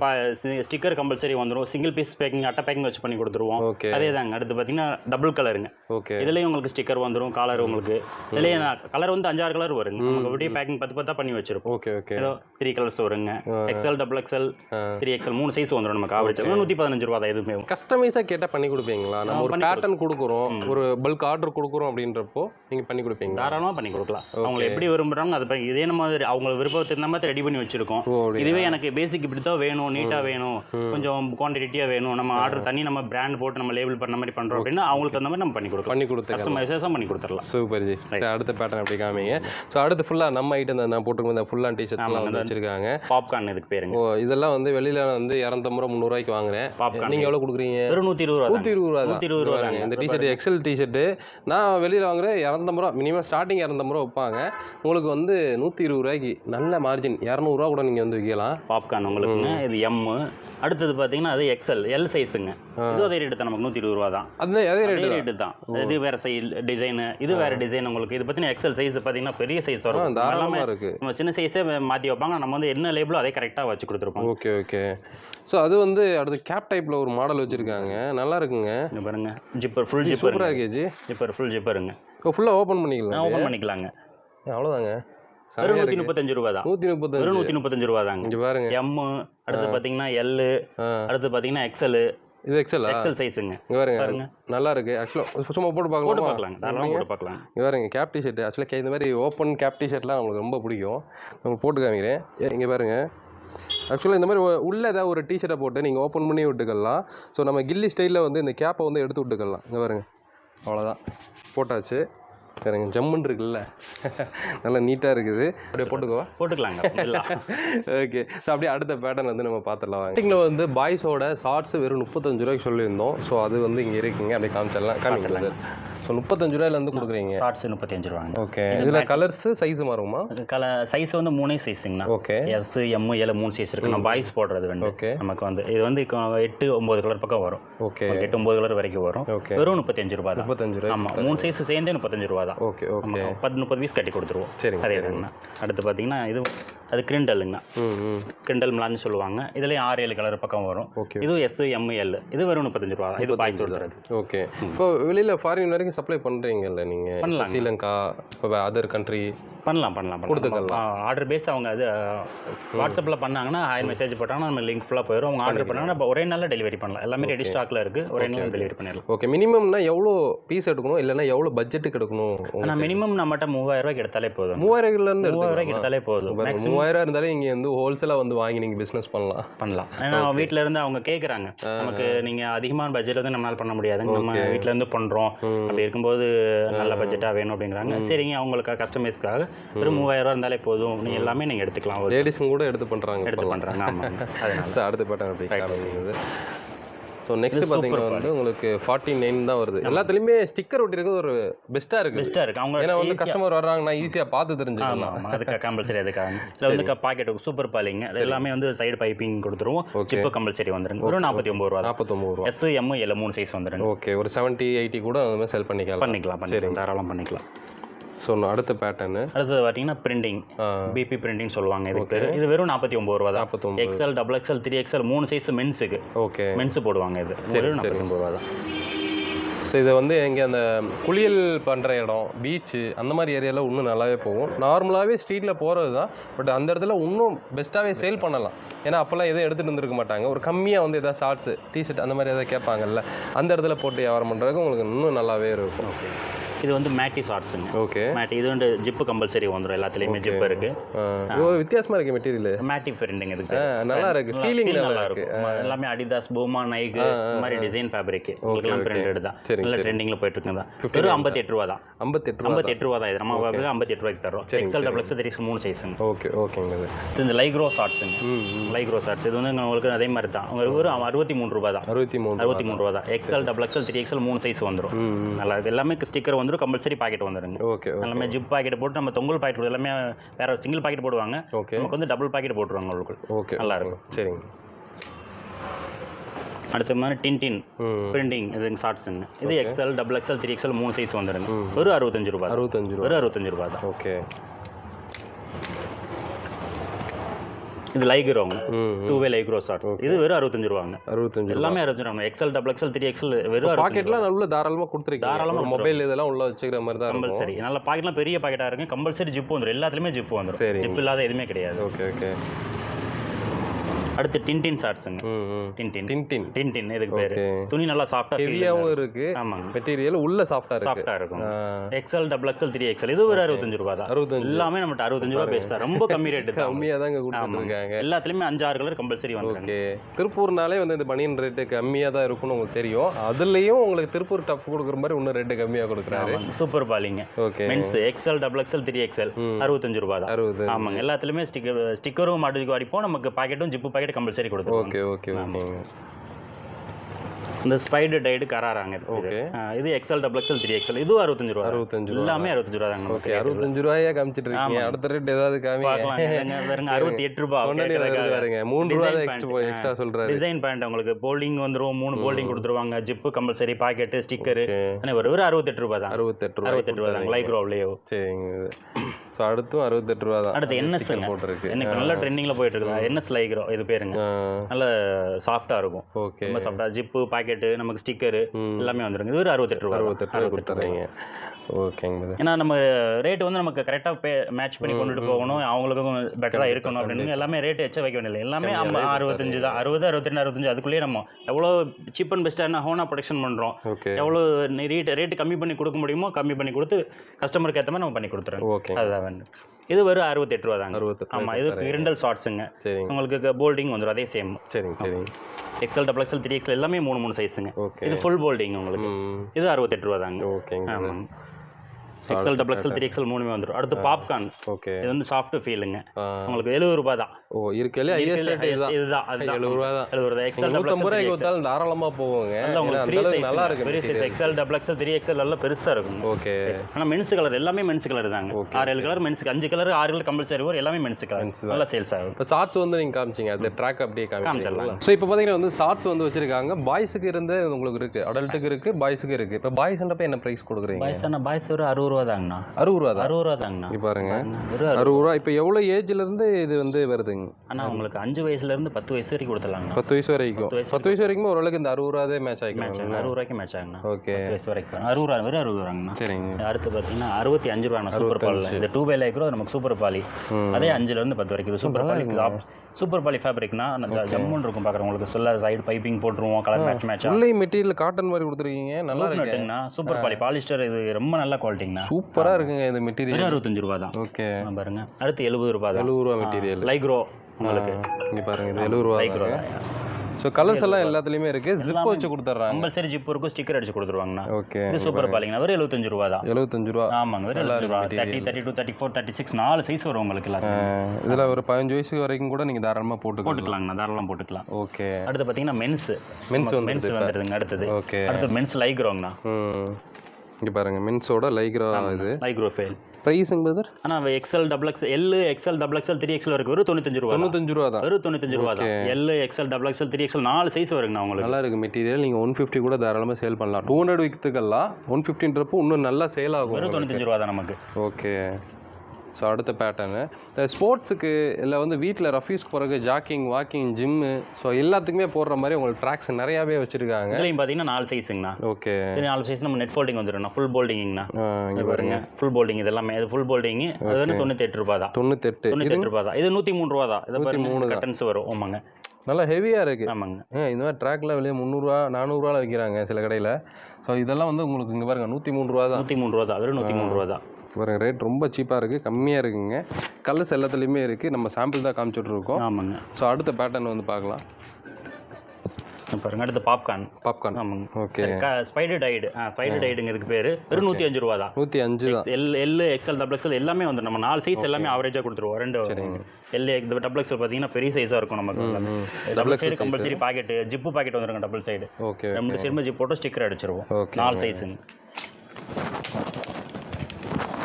Speaker 2: ஸ்டிக்கர் கம்பல்சரி வந்துடும் சிங்கிள் பீஸ் பேக்கிங் அட்டை பேக்கிங் வச்சு பண்ணி கொடுத்துருவோம். அதே தாங்க. அடுத்து பார்த்தீங்கன்னா டபுள் கலருங்க
Speaker 1: ஓகே.
Speaker 2: இதுலேயும் உங்களுக்கு ஸ்டிக்கர் வந்துடும் கலர் உங்களுக்கு. இதுலேயே கலர் வந்து அஞ்சாறு கலர் வருங்க. நமக்கு அப்படியே பேக்கிங் பத்து பத்தா பண்ணி வச்சிருப்போம்.
Speaker 1: Okay okay.
Speaker 2: ஏதோ த்ரீ கலர்ஸ் வருங்க. XL double XL. Three XL மூணு சைஸ் வந்துடும் நமக்கு ஆவரேஜ் நூற்றி பதினஞ்சு ரூபா தான் எதுவுமே
Speaker 1: கஸ்டமைஸாக கேட்டால் பண்ணி கொடுப்பீங்களா? நம்ம ஒரு பேட்டர்ன் கொடுக்குறோம். ஒரு பல்க் ஆர்டர் கொடுக்குறோம் அப்படின்றப்போ நீங்கள் பண்ணி கொடுப்பீங்களா?
Speaker 2: தாராளமாக பண்ணி கொடுக்கலாம். அவங்க எப்படி விரும்புறாங்க அது இதே நம்ம அவங்க விருப்பத்துக்கு தகுந்த மாதிரி ரெடி பண்ணி வச்சிருக்கோம். இதுவே எனக்கு பேசிக் இப்படி தான் வேணும் நீட்டாக வேணும். கொஞ்சம் குவான்டிட்டியாக வேணும். நம்ம ஆர்டர் தனி நம்ம பிராண்ட் போட்டு நம்ம லேபிள் பண்ண மாதிரி பண்ணுறோம் அப்படின்னா அவங்களுக்கு தகுந்த மாதிரி நம்ம பண்ணி கொடுக்கலாம்.
Speaker 1: பண்ணி கொடுத்துங்க
Speaker 2: கஸ்டமைசேஷன் பண்ணி கொடுத்துடலாம்.
Speaker 1: சூப்பர் ஜி அடுத்த பேட்டர்ன் அப்படி காமிங்க. ஸோ அடுத்து ஃபுல்லாக நம்ம ஐட்டம் நான் போட்டுருக்கோம் இந்த ஃபுல்லாக டிஷர்ட்லாம் வந்து வச்சிருக்காங்க.
Speaker 2: பாப்கார்ன் இதுக்கு பேருங்க.
Speaker 1: ஓ இதெல்லாம் வந்து வெளியில் வந்து இரநூத்தம்பது ரூபா முந்நூறுவாய்க்கு வாங்குறேன்.
Speaker 2: பாப்கார்ன்
Speaker 1: நீங்கள் எவ்வளோ கொடுக்குறீங்க?
Speaker 2: வெறும் நூற்றி இருபது ரூபா
Speaker 1: நூற்றி இருபது ரூபா
Speaker 2: நூற்றி இருபது ரூபா.
Speaker 1: இந்த டிஷர்ட் எக்ஸல் டிஷர்ட்டு நான் வெளியில் வாங்குறேன் இரநூத்தம்பது ரூபா மினிமம் ஸ்டார்டிங் இரநூத்தம்பது ரூபா வைப்பாங்க. உங்களுக்கு வந்து நூற்றி இருபது ரூபாய்க்கு நல்ல மார்ஜின் இரநூறுவா கூட நீங்கள் வந்து விற்கலாம்.
Speaker 2: பாப்கார்ன் உங்களுக்குங்க இது எம் அடுத்தது பார்த்தீங்கன்னா அது எக்ஸ்எல் எல் சைஸுங்க இது அதே ரேட்டு தான் நமக்கு நூற்றி இருபது ரூபா தான்
Speaker 1: அது அதே ரேட்டு
Speaker 2: தான். இது வேற சைஸ் டிசைனு இது வேற டிசைன் உங்களுக்கு. இது பார்த்தீங்கன்னா எக்ஸல் சைஸ் பார்த்தீங்கன்னா பெரிய சைஸ் வரும். எல்லாமே நம்ம சின்ன சைஸே மாற்றி வைப்பாங்க. நம்ம வந்து என்ன லேபிளோ அதே கரெக்டாக வச்சு கொடுத்துருப்போம்
Speaker 1: ஓகே ஓகே. ஸோ அது வந்து அடுத்து கேப் டைப்பில் ஒரு மாடல் வச்சுருக்காங்க. நல்லா இருக்குங்க.
Speaker 2: பாருங்க. ஜிப்பர் ஃபுல் ஜிப்பர்
Speaker 1: சூப்பராக
Speaker 2: ஜிப்பர் ஃபுல் ஜிப்பருங்க
Speaker 1: ஃபுல்லாக ஓப்பன் பண்ணிக்கலாம்
Speaker 2: ஓப்பன் பண்ணிக்கலாங்க.
Speaker 1: அவ்வளோதாங்க
Speaker 2: வெறும் நூற்றி முப்பத்தஞ்சு ரூபா தான்
Speaker 1: நூற்றி முப்பத்தஞ்சு.
Speaker 2: வெறும் நூற்றி முப்பத்தஞ்சு ரூபா தாங்க
Speaker 1: இங்கே பாருங்க.
Speaker 2: எம் அடுத்து பார்த்தீங்கன்னா எல்லு அடுத்து பார்த்தீங்கன்னா எக்ஸல்
Speaker 1: இது எக்ஸலா
Speaker 2: எக்ஸல் சைஸுங்க
Speaker 1: இங்கே பாருங்க.
Speaker 2: பாருங்க.
Speaker 1: நல்லா இருக்கு. ஆக்சுவலாக சும்மா போட்டு
Speaker 2: போட்டு
Speaker 1: பார்க்கலாமா
Speaker 2: தாராளமாக போட்டு பார்க்கலாம்
Speaker 1: இங்கே பாருங்க கேப் டிஷர்ட் ஆக்சுவலாக இந்த மாதிரி ஓப்பன் கேப் டிஷர்ட்லாம் நம்மளுக்கு ரொம்ப பிடிக்கும். நம்ம போட்டு காமிக்கிறேன். இங்கே பாருங்க. ஆக்சுவலாக இந்த மாதிரி உள்ள ஏதாவது ஒரு டிஷர்ட்டை போட்டு நீங்கள் ஓப்பன் பண்ணி விட்டுக்கலாம். ஸோ நம்ம கில்லி ஸ்டைலில் வந்து இந்த கேப்பை வந்து எடுத்து விட்டுக்கலாம். இங்கே பாருங்க. அவ்வளோதான் போட்டாச்சு. பாருங்க ஜம்முன்னு இருக்குல்ல. நல்லா நீட்டாக இருக்குது. அப்படியே போட்டுக்கோவா?
Speaker 2: போட்டுக்கலாங்க.
Speaker 1: ஓகே ஸோ அப்படியே அடுத்த பேட்டர்ன் வந்து நம்ம பார்த்துடலாம் வாங்க. வந்து பாய்ஸோட ஷார்ட்ஸ் வெறும் முப்பத்தஞ்சு ரூபாய்க்கு சொல்லியிருந்தோம். ஸோ அது வந்து இங்கே இருக்குங்க. அப்படியே காமிச்சிடலாம். காமிக்கிறது ஸோ முப்பத்தஞ்சு ரூபாயிலேருந்து கொடுக்குறீங்க.
Speaker 2: ஷார்ட்ஸ் முப்பத்தஞ்சு ரூபாங்க.
Speaker 1: ஓகே. இதில் கலர்ஸு சைஸ் மாறுமா?
Speaker 2: கல சைஸ் வந்து மூணே சைஸுங்கண்ணா
Speaker 1: ஓகே.
Speaker 2: எஸ் எம் ஏழு மூணு சைஸ் இருக்கு. நம்ம பாய்ஸ் போடுறது வந்து
Speaker 1: ஓகே.
Speaker 2: நமக்கு வந்து இது வந்து எட்டு ஒம்பது கலர் பக்கம் வரும்.
Speaker 1: ஓகே.
Speaker 2: எட்டு ஒம்பது கலர் வரைக்கும் வரும்.
Speaker 1: ஓகே.
Speaker 2: வெறும் முப்பத்தஞ்சு ரூபா தான்.
Speaker 1: முப்பத்தஞ்சு ரூபாய்
Speaker 2: ஆமாம் மூணு சைஸ் சேர்ந்தே முப்பத்தஞ்சு ரூபா தான்.
Speaker 1: Okay okay.
Speaker 2: பத்து முப்பது பீஸ் கட்டி கொடுத்துருவோம்.
Speaker 1: சரிங்க
Speaker 2: அதே தாங்கண்ணா. அடுத்து பார்த்தீங்கன்னா இது அது கிரிண்டலுங்கண்ணா கிரிண்டல் மிளான்னு சொல்லுவாங்க. இதுலேயும் ஆறு ஏழு கலர் பக்கம் வரும்.
Speaker 1: ஓகே.
Speaker 2: இது எஸ் எம் எல் இது வெறும் முப்பத்தஞ்சு ரூபா தான். இது பாய்ஸ் சொல்கிறது
Speaker 1: ஓகே. இப்போ வெளியில் ஃபாரின் வரைக்கும் சப்ளை பண்ணுறீங்கல்ல நீங்கள். ஸ்ரீலங்கா இப்போ அதர் கண்ட்ரி
Speaker 2: பண்ணலாம் பண்ணலாம்
Speaker 1: கொடுத்துக்கலாம்.
Speaker 2: ஆர்டர் பேஸ் அவங்க அது வாட்ஸ்அப்பில் பண்ணாங்கன்னா ஹாய் மெசேஜ் போட்டாங்கன்னா நம்ம லிங்க் ஃபுல்லாக போயிடும் அவங்க ஆர்டர் பண்ணாங்கன்னா இப்போ ஒரே நாளில் டெலிவரி பண்ணலாம். எல்லாமே ரெடி ஸ்டாக்ல இருக்கு. ஒரே நாளில் டெலிவரி பண்ணிடலாம்.
Speaker 1: ஓகே மினிமம்னா எவ்வளோ பீஸ் எடுக்கணும்? இல்லைன்னா எவ்வளோ பட்ஜெட்டுக்கு எடுக்கணும்
Speaker 2: ஆனால்? மினிமம் நம்மகிட்ட மூவாயிரம் ரூபாய்க்கு எடுத்தாலே போதும்.
Speaker 1: மூவாயிரம்ல இருந்து
Speaker 2: மூவாயிரம் ரூபாய்க்கு எடுத்தாலே போதும்.
Speaker 1: மூவாயிரம் இருந்தாலே இங்கே வந்து ஹோல்சேலாக வந்து வாங்கி நீங்கள் பிஸ்னஸ் பண்ணலாம்.
Speaker 2: பண்ணலாம். ஏன்னா வீட்ல இருந்து அவங்க கேட்குறாங்க நமக்கு நீங்க அதிகமான பட்ஜெட் வந்து நம்மளால பண்ண முடியாது. நம்ம. வீட்ல இருந்து பண்றோம்.
Speaker 1: ம்.
Speaker 2: அப்படி இருக்கும்போது நல்ல பட்ஜெட்டா வேணும் அப்படிங்கிறாங்க. சரிங்க அவங்களுக்கு கஸ்டமைஸ்க்காக வெறும் மூவாயிரம் ரூபா இருந்தாலே போதும். நீ எல்லாமே நீங்க எடுத்துக்கலாம். ஒரு
Speaker 1: லேடிஸும் கூட எடுத்து பண்ணுறாங்க
Speaker 2: எடுத்து பண்றாங்க. ஆமா *laughs* அதனால.
Speaker 1: ஸோ அடுத்த அப்படி. காமிக்குது ஸோ நெக்ஸ்ட் பார்த்தீங்கன்னா வந்து உங்களுக்கு ஃபார்ட்டி நைன் தான் வருது. எல்லாத்துலேயுமே ஸ்டிக்கர் ஒட்டிருக்கிறது ஒரு பெஸ்ட்டாக இருக்குது.
Speaker 2: பெஸ்டா இருக்கு. அவங்க
Speaker 1: ஏன்னா வந்து கஸ்டமர் வர்றாங்கன்னா ஈஸியாக பார்த்து தெரிஞ்சுக்கலாம்.
Speaker 2: அதுக்கு கம்பல்சரி அதுக்காக இதுல வந்து பாக்கெட் சூப்பர் பாலிங்க அது எல்லாமே வந்து சைடு பைப்பிங் கொடுத்துருவோம். சிப்பு கம்பல்சரி வந்துருங்க ஒரு நாற்பத்தி ஒன்பது ரூபா
Speaker 1: நாற்பத்தொம்பது ரூபா.
Speaker 2: எஸ் எம் எல் மூணு சைஸ் வந்துருங்க
Speaker 1: ஓகே ஒரு செவன்ட்டி எயிட்டி கூட அந்த மாதிரி செல் பண்ணிக்கலாம்.
Speaker 2: பண்ணிக்கலாம் பண்ணிக்கலாம். தாராளம் பண்ணிக்கலாம்.
Speaker 1: ஸோ அடுத்த பேட்டர்னு
Speaker 2: அடுத்தது பார்த்தீங்கன்னா பிரிண்டிங் பிபி பிரிண்டிங் சொல்லுவாங்க. இதுக்கு பேர். இது வெறும் நாற்பத்தி ஒம்பது ரூபா தான்.
Speaker 1: நாற்பத்தொம்பது
Speaker 2: XL double XL three XL மூணு சைஸ் மென்ஸுக்கு
Speaker 1: ஓகே
Speaker 2: மென்ஸு போடுவாங்க இது. வெறும் நாற்பத்தி ஒம்பது ரூபா தான்.
Speaker 1: ஸோ இதை வந்து எங்கே அந்த குளியல் பண்ணுற இடம் பீச்சு அந்த மாதிரி ஏரியாவில் இன்னும் நல்லாவே போகும். நார்மலாகவே ஸ்ட்ரீட்டில் போகிறது தான் பட் அந்த இடத்துல இன்னும் பெஸ்ட்டாகவே சேல் பண்ணலாம். ஏன்னா அப்போல்லாம் எதுவும் எடுத்துகிட்டு வந்துருக்க மாட்டாங்க. ஒரு கம்மியாக வந்து எதாவது ஷார்ட்ஸு டிஷர்ட் அந்த மாதிரி எதாவது கேட்பாங்கல்ல அந்த இடத்துல போட்டு வியாபாரம் பண்ணுறதுக்கு உங்களுக்கு இன்னும் நல்லாவே இருக்கும்.
Speaker 2: ஓகே இது வந்து மேட்டி ஷார்ட்ஸுங்க
Speaker 1: ஓகே
Speaker 2: மேட்டி இது வந்து ஜிப்பு கம்பல்சரி வந்துடும் எல்லாத்துலேயுமே ஜிப் இருக்கு.
Speaker 1: ஓ வித்தியாசமாக இருக்கு மெட்டீரியல்
Speaker 2: மேட்டி பிரிண்டிங் இதுக்கு.
Speaker 1: நல்லா இருக்கு. ஃபீலிங் நல்லா இருக்கு.
Speaker 2: எல்லாமே அடிதாஸ் பூமா நைக்கு இந்த மாதிரி டிசைன் ஃபேப்ரிக் உங்களுக்குலாம் பிரிண்டட் தான். நல்ல ட்ரெண்டிங்கில் போயிட்டு இருக்குங்க தான் வெறும் ஐம்பத்தி எட்டு ரூபா தான்.
Speaker 1: ஐம்பத்தெட்டு ரூபா
Speaker 2: ஐம்பத்தி எட்டு ரூபா தான். இது நம்ம ஐம்பத்தி எட்டு ரூபாய்க்கு தரோம் எக்ஸல் டபுள் எக்ஸல் த்ரீ மூணு சைஸுங்க
Speaker 1: ஓகே ஓகேங்க
Speaker 2: இந்த லைக்ரோ ஷார்ட்ஸுங்க லைக்ரோ ஷார்ட்ஸ் இது வந்து உங்களுக்கு அதே மாதிரி தான். உங்களுக்கு ஒரு அறுபத்தி மூணு ரூபா தான்.
Speaker 1: அறுபத்தி மூணு
Speaker 2: அறுபத்தி மூணு ரூபா தான். XL double XL three XL மூணு சைஸ் வந்துடும் நல்லா எல்லாமே ஸ்டிக்கர் வந்துடும் கம்பல்சரி பாக்கெட் வந்துருங்க.
Speaker 1: ஓகே
Speaker 2: எல்லாமே ஜிப் பாக்கெட் போட்டு நம்ம தொங்கல் பாக்கெட் எல்லாமே வேற சிங்கிள் பாக்கெட் போடுவாங்க.
Speaker 1: ஓகே
Speaker 2: நமக்கு வந்து டபுள் பாக்கெட் போட்டுருவாங்க உங்களுக்கு
Speaker 1: ஓகே
Speaker 2: நல்லா இருக்கும்.
Speaker 1: சரிங்க.
Speaker 2: அடுத்த மாதிரி டின்டின் பிரிண்டிங் இதுங்க ஷார்ட்ஸுங்க இது XL double XL three XL மூணு சைஸ் வந்துருங்க. வெறும் அறுபத்தஞ்சு ரூபா.
Speaker 1: அறுபத்தஞ்சு
Speaker 2: வெறும் அறுபத்தஞ்சு ரூபா தான்.
Speaker 1: ஓகே
Speaker 2: இது லைக்ரோங்க
Speaker 1: ம்
Speaker 2: டூ வே லைக்ரோ ஷார்ட்ஸ் இது வெறும் அறுபத்தஞ்சு ரூபாங்க.
Speaker 1: அறுபத்தஞ்சு
Speaker 2: எல்லாமே அறுபத்தஞ்சு ரூபா XL double XL three XL வெறும்
Speaker 1: பாக்கெட்லாம் நல்ல தாராளமாக கொடுத்துருக்கீங்க.
Speaker 2: தாராளமா
Speaker 1: தாராளமாக மொபைல் இதெல்லாம் உள்ள வச்சுக்கிற மாதிரி தான் இருக்கும்.
Speaker 2: கம்பல்சரி நல்ல பாக்கெட்லாம் பெரிய பாக்கெட்டாக இருக்கு கம்பல்சரி ஜிப் வந்துடும் எல்லாத்துலேயுமே ஜிப் வந்துடும். ஜிப் இல்லாத எதுவுமே கிடையாது.
Speaker 1: ஓகே ஓகே
Speaker 2: அடுத்து டின்டின் ஷார்ட்ஸுங்க டின்டின்
Speaker 1: டின்டின்
Speaker 2: டின்டின் இதுக்கு பேர். துணி நல்லா சாஃப்டாக
Speaker 1: ஹெவியாகவும் இருக்கு.
Speaker 2: ஆமாங்க.
Speaker 1: மெட்டீரியல் உள்ள சாஃப்டாக
Speaker 2: சாஃப்டாக இருக்கும். XL double XL three XL இது ஒரு அறுபத்தஞ்சு ரூபா தான்.
Speaker 1: அறுபத்தஞ்சு.
Speaker 2: எல்லாமே நம்மகிட்ட அறுபத்தஞ்சு ரூபா பேசுதா ரொம்ப கம்மி ரேட்டு
Speaker 1: கம்மியாக தாங்க
Speaker 2: எல்லாத்துலேயுமே அஞ்சு ஆறு கலர் கம்பல்சரி
Speaker 1: ஓகே. திருப்பூர்னாலே வந்து இந்த பனியன் ரேட்டு கம்மியாக தான் இருக்கும்னு உங்களுக்கு தெரியும். அதுலேயும் உங்களுக்கு திருப்பூர் டஃப் கொடுக்குற மாதிரி இன்னும் ரேட்டு கம்மியாக கொடுக்குறாரு.
Speaker 2: Super பாலிங்க
Speaker 1: okay.
Speaker 2: Men's XL double XL three XL. அறுபத்தஞ்சு ரூபா தான்.
Speaker 1: அறுபது
Speaker 2: ஆமாங்க. எல்லாத்துலேயுமே ஸ்டிக்கர் ஸ்டிக்கரும் மாட்டுக்கு அடிப்போம் நமக்கு பாக்கெட்டும் ஜிப்பு பாக்கெட் கம்பல்சரி கொடுத்துருவோம்
Speaker 1: ஓகே ஓகே
Speaker 2: இந்த ஸ்பைடர் டைடு கராராங்க இது.
Speaker 1: ஓகே
Speaker 2: இது XL double XL three XL இதுவும் அறுபத்தஞ்சு ரூபா தான்.
Speaker 1: அறுபத்தஞ்சு ரூபா.
Speaker 2: எல்லாமே அறுபத்தஞ்சு ரூபா தாங்க
Speaker 1: ஓகே அறுபத்தஞ்சு ரூபாயா காமிச்சிட்டு இருக்கீங்க. அடுத்த ரேட் ஏதாவது காமிங்க.
Speaker 2: வெறுங்க அறுபத்தி எட்டு ரூபா.
Speaker 1: பாருங்க. மூணு ரூபா எக்ஸ்ட்ரா. எக்ஸ்ட்ரா சொல்றாரு.
Speaker 2: டிசைன் பேண்ட் உங்களுக்கு போல்டிங் வந்துரும் மூணு போல்டிங் கொடுத்துருவாங்க. ஜிப்பு கம்பல்சரி பாக்கெட்டு ஸ்டிக்கரு ஒரு ஒரு அறுபத்தெட்டு ரூபா தான்
Speaker 1: அறுபத்தெட்டு ரூபா
Speaker 2: அறுபத்தெட்டு ரூபா தாங்க லைக்ரோவ்லேயோ
Speaker 1: சரிங்க. ஸோ அடுத்தும் அறுபத்தெட்டு ரூபா தான்.
Speaker 2: அடுத்து என்எஸ்ங்க
Speaker 1: போட்டிருக்கு.
Speaker 2: எனக்கு நல்ல ட்ரெண்டிங்கில் போயிட்டு இருக்கு என்எஸ் லைக்ரோ இது பேருங்க. நல்ல சாஃப்டாக இருக்கும்.
Speaker 1: ஓகே.
Speaker 2: ரொம்ப சாஃப்டாக ஜிப்பு பாக்கெட்டு நமக்கு ஸ்டிக்கரு. எல்லாமே வந்துருங்க. இது ஒரு அறுபத்தெட்டு ரூபா.
Speaker 1: அறுபத்தெட்டு ரூபா. கொடுத்துறீங்க. ஓகேங்க.
Speaker 2: ஏன்னா நம்ம ரேட் வந்து நமக்கு கரெக்டாக பே மேட்ச் பண்ணி கொண்டுட்டு போகணும். அவங்களுக்கும் பெட்டராக இருக்கணும் அப்படின்னு எல்லாமே ரேட் எச்ச வைக்க வேண்டியது எல்லாமே ஐம்ப- அறுபத்தஞ்சு தான். அறுபது அறுபத்தெண்டு அறுபத்தஞ்சு அதுக்குள்ளேயே நம்ம எவ்வளோ சீப் அண்ட் பெஸ்ட்டாக என்ன ஹோனா ப்ரொடக்ஷன் பண்ணுறோம் எவ்வளோ ரேட் ரேட்டு கம்மி பண்ணி கொடுக்க முடியுமோ கம்மி பண்ணி கொடுத்து கஸ்டமருக்கு ஏற்ற மாதிரி நம்ம பண்ணி கொடுத்துருவோம்
Speaker 1: ஓகே
Speaker 2: அதுதான் இது வெறும் அறுபத்தெட்டு ரூபா தாங்க.
Speaker 1: அறுபத்தெட்டு
Speaker 2: ஆமாம் இது இரண்டல் ஷார்ட்ஸுங்க உங்களுக்கு போல்டிங் வந்துடும் அதே சேம்
Speaker 1: சரிங்க சரிங்க.
Speaker 2: XL double XL three XL எல்லாமே மூணு மூணு சைஸுங்க இது ஃபுல் போல்டிங் உங்களுக்கு. இது அறுபத்தெட்டு ரூபா தாங்க.
Speaker 1: ஓகேங்க இது.
Speaker 2: XL double XL three XL மூணுமே வந்துடும். அடுத்து பாப்கார்ன்
Speaker 1: ஓகே
Speaker 2: இது வந்து சாஃப்ட் ஃபீலுங்க உங்களுக்கு எழுபது ரூபாய் தான்.
Speaker 1: ஓ இருக்கல ஹையஸ்ட் ரேட் இதுதான்.
Speaker 2: அதுதான்.
Speaker 1: எழுபது ரூபா தான்.
Speaker 2: எழுபது ரூபாய் எக்ஸல்
Speaker 1: நூற்றம்பது ரூபாய்க்கு கொடுத்தாலும் தாராளமாக போவோங்க.
Speaker 2: உங்களுக்கு
Speaker 1: அந்த
Speaker 2: ஃப்ரீ சைஸ்
Speaker 1: நல்லா இருக்கு
Speaker 2: பெரிய size XL double XL three XL எல்லாம் பெருசாக இருக்கும்
Speaker 1: ஓகே
Speaker 2: ஆனால் மென்ஸ் கலர் எல்லாமே மென்ஸ் கலர் தாங்க. ஆறு ஏழு கலர் மென்ஸுக்கு அஞ்சு கலர் ஆறு கலர் கம்பல்சரி வரும் எல்லாமே மென்ஸ் கலர். நல்லா சேல்ஸ் ஆகும்.
Speaker 1: இப்போ ஷார்ட்ஸ் வந்து நீங்கள் காமிச்சிங்க அது ட்ராக் அப்படியே காமிச்சிடலாம். ஸோ இப்போ பார்த்தீங்கன்னா வந்து ஷார்ட்ஸ் வந்து வச்சிருக்காங்க. பாய்ஸுக்கு இருந்து உங்களுக்கு இருக்கு. அடல்ட்டுக்கு இருக்கு பாய்ஸுக்கு இருக்கு. இப்போ பாய்ஸ்ன்றப்ப என்ன ப்ரைஸ் கொடுக்குறீங்க?
Speaker 2: பாய்ஸ் ஆனால் பாய்ஸ் ஒரு அறுபது ரூபா தாங்கண்ணா
Speaker 1: அறுபது ரூபா
Speaker 2: அறுபது ரூபா தாங்கண்ணா.
Speaker 1: பாருங்க.
Speaker 2: அறுபது
Speaker 1: ரூபா. இப்போ எவ்வளோ ஏஜ்ல இருந்து இது வந்து வருதுங்க?
Speaker 2: அண்ணா உங்களுக்கு அஞ்சு வயசுலேருந்து பத்து வயசு வரைக்கும் கொடுத்துடலாங்கண்ணா.
Speaker 1: பத்து வயசு வரைக்கும்.
Speaker 2: பத்து வயசு
Speaker 1: வரைக்கும் ஓரளவுக்கு இந்த அறுபது ரூபாதே மேட்ச்
Speaker 2: மேட்ச்
Speaker 1: ஆகிக்கலாம்
Speaker 2: ஆகுங்க. அறுபது ரூபாய்க்கு மேட்ச் ஆகுங்கண்ணா.
Speaker 1: ஓகே
Speaker 2: வயசு வரைக்கும் அறுபது ரூபா வெறும் அறுபது ரூபாங்கண்ணா.
Speaker 1: சரிங்க.
Speaker 2: அடுத்து பார்த்தீங்கன்னா அறுபத்தி அஞ்சு ரூபாண்ணா சூப்பர் பால். இந்த டூ பை லைக்ரோ நமக்கு சூப்பர் பாலி. அதே அஞ்சுல இருந்து பத்து வரைக்கும் சூப்பர் பாலி. சூப்பர் பாலி ஃபேப்ரிக்னா ஜம்முன்னு இருக்கும் பார்க்குறவங்களுக்கு சொல்ல சைடு பைப்பிங் போட்டுருவோம் கலர் மேட்ச் மேட்ச்
Speaker 1: உள்ளே மெட்டீரியல் காட்டன் மாதிரி கொடுத்துருக்கீங்க. நல்லா இருக்கு.
Speaker 2: நட்டுங்கண்ணா சூப்பர் பாலி பாலிஸ்டர் இது ரொம்ப நல்ல குவாலிட்டிங்கண்ணா
Speaker 1: சூப்பரா இருக்குங்க இந்த மெட்டீரியல்
Speaker 2: அறுபத்தஞ்சு ரூபா தான்.
Speaker 1: ஓகே
Speaker 2: பாருங்க. அடுத்து எழுபது ரூபா தான்.
Speaker 1: எழுபது ரூபா மெட்டீரியல்
Speaker 2: லைக்ரோ உங்களுக்கு.
Speaker 1: இங்க பாருங்க இது எழுபது ரூபா
Speaker 2: லைக்ரோ
Speaker 1: ஸோ கலர்ஸ் எல்லாம் எல்லாத்துலயுமே இருக்கு. ஜிப் வச்சு கொடுத்துட்றாங்க.
Speaker 2: கம்பல்சரி ஜிப் இருக்கும். ஸ்டிக்கர் அடிச்சு கொடுத்துருவாங்கண்ணா.
Speaker 1: ஓகே
Speaker 2: இது சூப்பர் பாலிங்கண்ணா வெறும் எழுபத்தஞ்சு ரூபா தான்.
Speaker 1: எழுபத்தஞ்சு ரூபா.
Speaker 2: ஆமாங்க வெறும் எழுபத்தஞ்சு ரூபா. Thirty thirty two thirty four thirty six நாலு சைஸ் வரும் உங்களுக்கு எல்லாம்
Speaker 1: இதுல ஒரு பதினஞ்சு வயசு வரைக்கும் கூட நீங்க தாராளமா போட்டுக்கலாம்.
Speaker 2: போட்டுக்கலாங்கண்ணா தாராளம் போட்டுக்கலாம்.
Speaker 1: ஓகே
Speaker 2: அடுத்து பார்த்தீங்கன்னா மென்ஸ்
Speaker 1: வந்துருது
Speaker 2: மென்ஸ் வந்துடுதுங்க அடுத்தது.
Speaker 1: ஓகே
Speaker 2: அடுத்து மென்ஸ் லைக்ரோங்கண்ணா
Speaker 1: இங்க பாருங்க மின்ஸோட லைக்ரா இது.
Speaker 2: லைக்ரோ ஃபெயில்
Speaker 1: ப்ரைஸுங்க பிரதர்
Speaker 2: ஆனால் XL double X L XL double XL three XL வரைக்கும் வெறும் தொண்ணூத்தஞ்சு ரூபா.
Speaker 1: தொண்ணூத்தஞ்சு ரூபா தான்.
Speaker 2: வெறும் தொண்ணூத்தஞ்சு ரூபா தான். L XL double XL three XL நாலு சைஸ் வருங்கண்ணா உங்களுக்கு.
Speaker 1: நல்லா இருக்கு மெட்டீரியல் நீங்க ஒன் ஃபிஃப்டி கூட தாராளமா சேல் பண்ணலாம். டூ ஹண்ட்ரட் வித்துக்கெல்லாம் ஒன் ஃபிஃப்டின்றப்போ இன்னும் நல்லா சேல் ஆகும்
Speaker 2: வெறும் தொண்ணூத்தஞ்சு ரூபா தான் நமக்கு.
Speaker 1: ஓகே ஸோ அடுத்த பேட்டர்னு இந்த ஸ்போர்ட்ஸுக்கு இல்லை வந்து வீட்டில் ரஃப்யூஸ்க்கு போகிறக்கு ஜாக்கிங் வாக்கிங் ஜிம்மு ஸோ எல்லாத்துக்குமே போடுற மாதிரி உங்களுக்கு ட்ராக்ஸ் நிறையாவே வச்சுருக்காங்க.
Speaker 2: இதுலையும் பார்த்தீங்கன்னா நாலு சைஸுங்கண்ணா
Speaker 1: ஓகே
Speaker 2: நாலு சைஸ் நம்ம நெட் ஃபோல்டிங் வந்துடும்ண்ணா ஃபுல் போல்டிங்ண்ணா
Speaker 1: இங்கே
Speaker 2: பாருங்க. ஃபுல் போல்டிங் இது எல்லாமே இது ஃபுல் போல்டிங் அது வந்து தொண்ணூற்றி எட்டு ரூபா தான்.
Speaker 1: தொண்ணூத்தெட்டு.
Speaker 2: தொண்ணூற்றி எட்டு ரூபா தான். இது நூற்றி மூணு ரூபா தான். இதை
Speaker 1: மூணு
Speaker 2: பாருங்க
Speaker 1: தான்.
Speaker 2: கட்டன்ஸ் வரும். ஆமாங்க.
Speaker 1: நல்லா ஹெவியாக இருக்குது
Speaker 2: ஆமாங்க.
Speaker 1: இந்த மாதிரி ட்ராக்ல வெளியே முந்நூறுரூவா நானூறுரூவா விற்கிறாங்க சில கடையில். ஸோ இதெல்லாம் வந்து உங்களுக்கு இங்கே பாருங்க. நூற்றி மூணு ரூபா தான்.
Speaker 2: நூற்றி மூணு ரூபா தான். வெறும் நூற்றி மூணு ரூபா தான்.
Speaker 1: பாருங்க ரேட் ரொம்ப சீப்பாக இருக்குது கம்மியாக இருக்குங்க. கலர்ஸ் எல்லாத்துலேயுமே இருக்குது நம்ம சாம்பிள் தான் காமிச்சிட்டு இருக்கோம்.
Speaker 2: ஆமாங்க.
Speaker 1: ஸோ அடுத்த பேட்டர்ன் வந்து பார்க்கலாம்.
Speaker 2: பாருங்க அடுத்து பாப்கார்ன்
Speaker 1: பாப்கார்ன்
Speaker 2: ஆமாங்க.
Speaker 1: ஓகே
Speaker 2: ஸ்பைடர் டைடு ஆ ஸ்பைடர் டைடுங்க இதுக்கு பேர். வெறும் நூற்றி அஞ்சு ரூபா தான்.
Speaker 1: நூற்றி அஞ்சு தான்.
Speaker 2: L L XL double XL எல்லாமே வந்து நம்ம நாலு சைஸ் எல்லாமே ஆவரேஜாக கொடுத்துருவோம். ரெண்டு எல் இந்த டபுள் எக்ஸ்எல் பார்த்தீங்கன்னா பெரிய சைஸாக இருக்கும் நமக்கு. Double side compulsory pocket zip pocket வந்துருங்க டபுள் சைடு
Speaker 1: ஓகே
Speaker 2: ரெண்டு சைடுமே ஜிப் போட்டு ஸ்டிக்கர் அடிச்சிருவோம். நாலு சைஸுங்க